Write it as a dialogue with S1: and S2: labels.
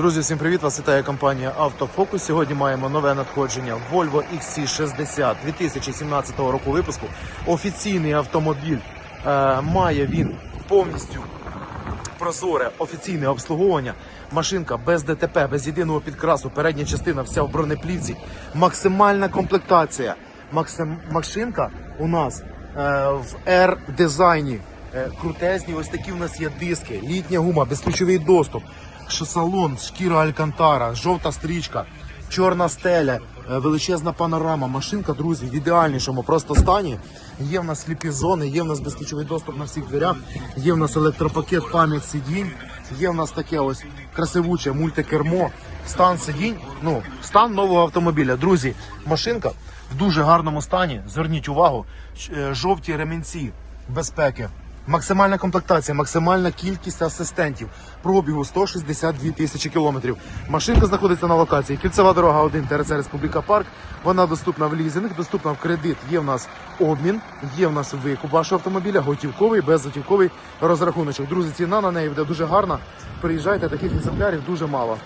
S1: Друзі, всім привіт! Вас вітає компанія Автофокус. Сьогодні маємо нове надходження Volvo XC60 2017 року випуску. Офіційний автомобіль е, має він повністю прозоре офіційне обслуговування. Машинка без ДТП, без єдиного підкрасу. Передня частина вся в бронеплівці. Максимальна комплектація. Максим... Машинка у нас е, в R-дизайні. Е, крутезні, ось такі у нас є диски, літня гума, безключовий доступ, салон, шкіра Алькантара, жовта стрічка, чорна стеля, е, величезна панорама. Машинка, друзі, в ідеальнішому просто стані. Є в нас сліпі зони, є в нас безключовий доступ на всіх дверях, є в нас електропакет, пам'ять сидінь, є в нас таке ось красивуче мультикермо, стан сидінь, ну, стан нового автомобіля. Друзі, машинка в дуже гарному стані. Зверніть увагу, е, жовті ремінці безпеки. Максимальна комплектація, максимальна кількість асистентів. Пробігу 162 тисячі кілометрів. Машинка знаходиться на локації. Кільцева дорога 1 ТРЦ Республіка Парк. Вона доступна в лізинг, доступна в кредит. Є в нас обмін, є в нас викуп вашого автомобіля, готівковий, безготівковий розрахуночок. Друзі, ціна на неї буде дуже гарна. Приїжджайте, таких екземплярів дуже мало.